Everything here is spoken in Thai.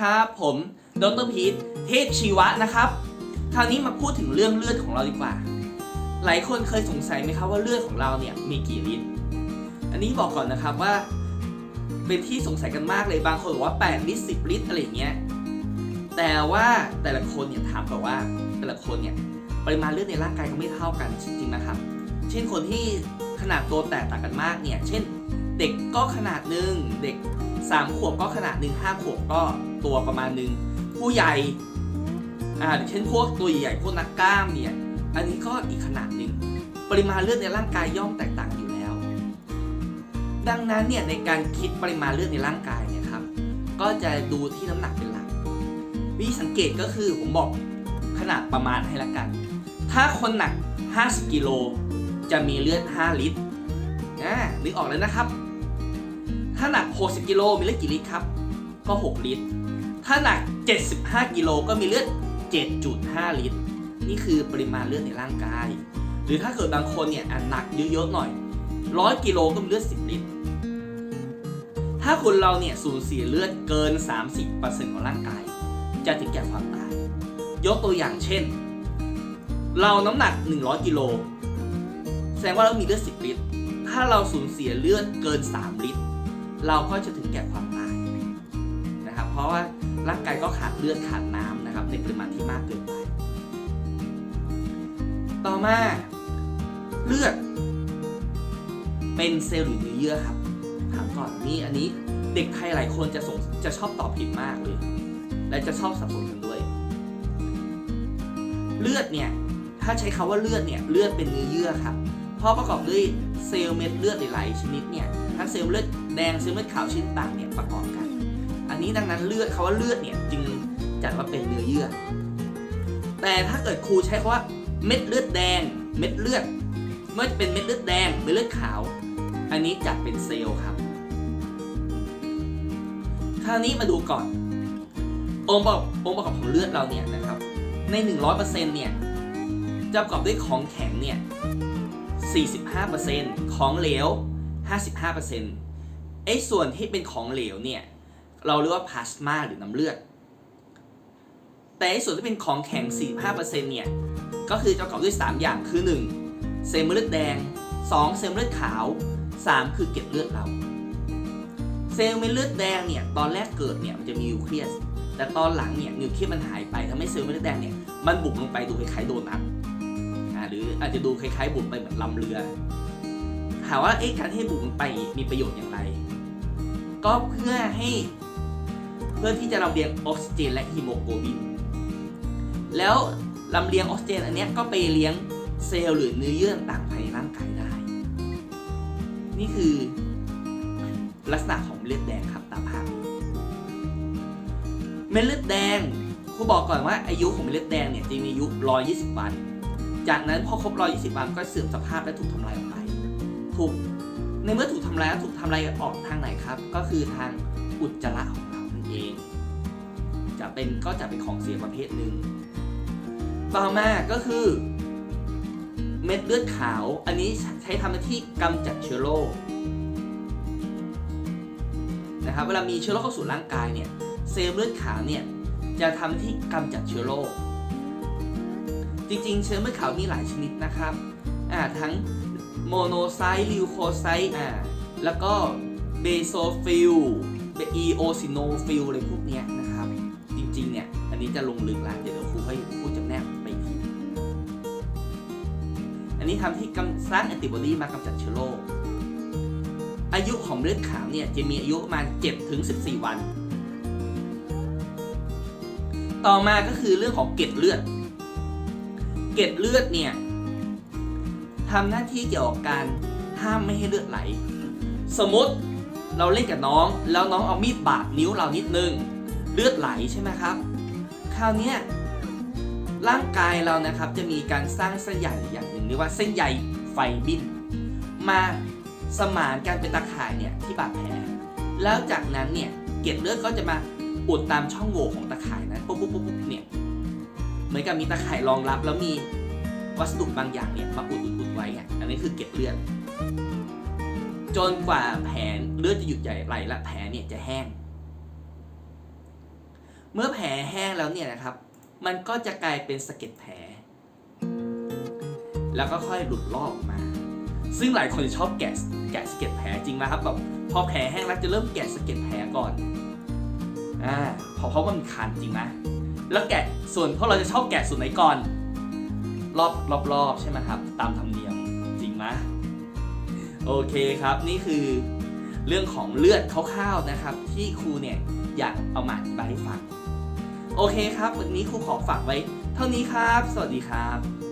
ครับ ผมดรพีทเทพชีวะนะครับคราวนี้มาพูดถึงเรื่องเลือดของเราดีกว่า หลายคนเคยสงสัยไหมครับว่าเลือดของเราเนี่ยมีกี่ลิตร อันนี้บอกก่อนนะครับว่า เป็นที่สงสัยกันมากเลยบางคนบอกว่า 8 ลิตร 10 ลิตรอะไรอย่างเงี้ย แต่ว่าแต่ละคนเนี่ยถามก่อนว่าแต่ละคนเนี่ยปริมาณเลือดในร่างกายก็ไม่เท่ากันจริงๆนะครับ เช่นคนที่ขนาดตัวแตกต่างกันมากเนี่ย เช่น เด็กก็ขนาดหนึ่งเด็ก 3 ขวบก็ขนาดหนึ่งห้าขวบก็ตัวประมาณหนึ่งผู้ใหญ่อ่าเช่นพวกตัวใหญ่พวกนักกล้ามเนี่ยอันนี้ก็อีกขนาดหนึ่งปริมาณเลือดในร่างกายย่อมแตกต่างอยู่แล้ว ดังนั้นเนี่ยในการคิดปริมาณเลือดในร่างกายเนี่ยครับก็จะดูที่น้ำหนักเป็นหลักวิธีสังเกตก็คือผมบอกขนาดประมาณให้ละกัน ถ้าคนหนัก 50กิโลจะมีเลือด 5 ลิตรอ่านึกออกแล้วนะครับ ถ้าหนัก 60 กิโลมีเลือดกี่ลิตรครับ ก็ 6 ลิตร ถ้าหนัก 75 กิโลก็มีเลือด 7.5 ลิตร นี่คือปริมาณเลือดในร่างกาย หรือถ้าเกิดบางคนเนี่ยหนักเยอะๆหน่อย 100 กิโลก็มีเลือด 10 ลิตร ถ้าคนเราเนี่ยสูญเสียเลือดเกิน 30%ของร่างกาย จะถึงแก่ความตาย ยกตัวอย่างเช่น เราน้ำหนัก 100 กิโล แสดงว่าเรามีเลือด 10 ลิตร ถ้าเราสูญเสียเลือดเกิน 3 ลิตร เราก็จะถึงแก่ความตายนะครับ เพราะว่าร่างกายก็ขาดเลือดขาดน้ำนะครับในปริมาณที่มากเกินไป ต่อมาเลือด เป็นเซลล์หรือเนื้อเยื่อครับถามก่อนนี่อันนี้เด็กไทยหลายคนจะสงจะชอบตอบผิดมากเลย และจะชอบสับสนกันด้วย เลือดเนี่ยถ้าใช้คาว่าเลือดเนี่ยเลือดเป็นเนื้อเยื่อครับ ราะประกอบด้วยเซลล์เม็ดเลือดหลายชนิดเนี่ยทั้งเซลล์เลือดแดงเซลล์เลือดขาวชนิดต่างเนี่ยประกอบกัน อันนี้ดังนั้นเลือดคาว่าเลือดเนี่ยจึงจัดว่าเป็นเนื้อเยื่อ แต่ถ้าเกิดครูใช้คาว่าเม็ดเลือดแดง เม็ดเลือดไม่ว่าจะเป็นเม็ดเลือดแดงเม็ดเลือดขาว อันนี้จัดเป็นเซลล์ครับ คราวนี้มาดูก่อน องค์ประกอบองค์ประกอบของเลือดเราเนี่ยนะครับใน 100%เนี่ยจะประกอบด้วยของแข็งเนี่ย 45%ของเหลว 55%ไอ้ส่วนที่เป็นของเหลวเนี่ย เราเรียกว่าพลาสมาหรือน้ำเลือด แต่ไอ้ส่วนที่เป็นของแข็ง 45%เนี่ย ก็คือประกอบด้วย 3 อย่างคือ 1. เซลล์เลือดแดง 2. เซลล์เลือดขาว 3. คือเกล็ดเลือดเรา เซลล์เมือดแดงเนี่ย ตอนแรกเกิดเนี่ยมันจะมีนิวเคลียสแต่ตอนหลังเนี่ยนิวเคลียสมันหายไปทำให้เซลล์เม็ดเลือดแดงเนี่ยมันบุกลงไปดูคล้ายๆโดนัท อาจจะดูคล้ายๆ บุกไปเหมือนลำเรือ ถามว่าเอ๊ะการที่บุกลงไปมีประโยชน์อย่างไร ก็เพื่อให้เพื่อที่จะลำเลียงออกซิเจนและฮีโมโกลบิน แล้วลำเลียงออกซิเจนอันเนี้ยก็ไปเลี้ยงเซลล์หรือเนื้อเยื่อต่างๆภายในร่างกายได้ นี่คือลักษณะของเลือดแดงครับตามภาพนี้เม็ดเลือดแดงครูบอกก่อนว่าอายุของเม็ดเลือดแดงเนี่ยจะมีอายุ 120 วัน จากนั้นพอครบ 120 วันก็เสื่อมสภาพและถูกทำลายออกไป ถูก ในเมื่อถูกทำลายถูกทำลายออกทางไหนครับ ก็คือทางอุจจาระของเรานั่นเอง จะเป็นก็จะเป็นของเสียประเภทหนึ่ง ต่อมาก็คือ เม็ดเลือดขาว อันนี้ใช้ทำหน้าที่กำจัดเชื้อโรคนะครับ เวลามีเชื้อโรคเข้าสู่ร่างกายเนี่ย เซลล์เลือดขาวเนี่ยจะทำหน้าที่กำจัดเชื้อโรค จริง ๆ เชื้อเลือขามีหลายชนิดนะครับอ่าทั้งโมโนไซต์ลิวโคไซต์อ่าแล้วก็เบโซฟิลอีโอซิโนฟิลอะไรพวกเนี้ยนะครับ จริง ๆ เนี่ย อันนี้จะลงลึกละเดี๋ยวครูให้พูดจำแนกไปอีกทีอันนี้ทำที่กำสร้างแอนติบอดีมากำจัดเชื้อโรคอายุของเลือดขาวเนี่ยจะมีอายุประมาณ7ถึง14 วัน ต่อมาก็คือเรื่องของเกล็ดเลือด เกล็ดเลือดเนี่ยทำหน้าที่เกี่ยวกับการห้ามไม่ให้เลือดไหล สมมติเราเล่นกับน้อง แล้วน้องเอามีดบาดนิ้วเรานิดนึง เลือดไหลใช่ไหมครับ คราวนี้ร่างกายเรานะครับจะมีการสร้างเส้นใยอย่างหนึ่งเรียกว่าเส้นใยไฟบิน มาสมานการเป็นตาข่ายเนี่ยที่บาดแผล แล้วจากนั้นเนี่ยเกล็ดเลือดก็จะมาอุดตามช่องโหว่ของตาข่ายนั้นปุ๊บปุ๊บปุ๊บ มือนกับมีตาข่ายรองรับ แล้วมีวัสดุบางอย่างเนี่ยมาอุดอุดไว้ไงอันนี้คือเกล็ดเลือดจนกว่าแผลเลือดจะหยุดใหญ่ไหลและแผลเนี่ยจะแห้ง เมื่อแผลแห้งแล้วเนี่ยนะครับ มันก็จะกลายเป็นสะเก็ดแผล แล้วก็ค่อยหลุดลอกออกมา ซึ่งหลายคนจะชอบแกะแกะสะเก็ดแผลจริงไหมครับแบบพอแผลแห้งแล้วจะเริ่มแกะสะเก็ดแผลก่อนอ่าเพราะเพราะมันคันจริงไหม แล้วแกะส่วนพวกเราจะชอบแกะส่วนไหนก่อน รอบรอบรอบใช่ไหมครับ ตามธรรมเนียมจริงไหมโอเคครับ นี่คือเรื่องของเลือดคร่าวๆนะครับ ที่ครูเนี่ยอยากเอามาอธิบายให้ฟัง โอเคครับ วันนี้ครูขอฝากไว้ เท่านี้ครับ สวัสดีครับ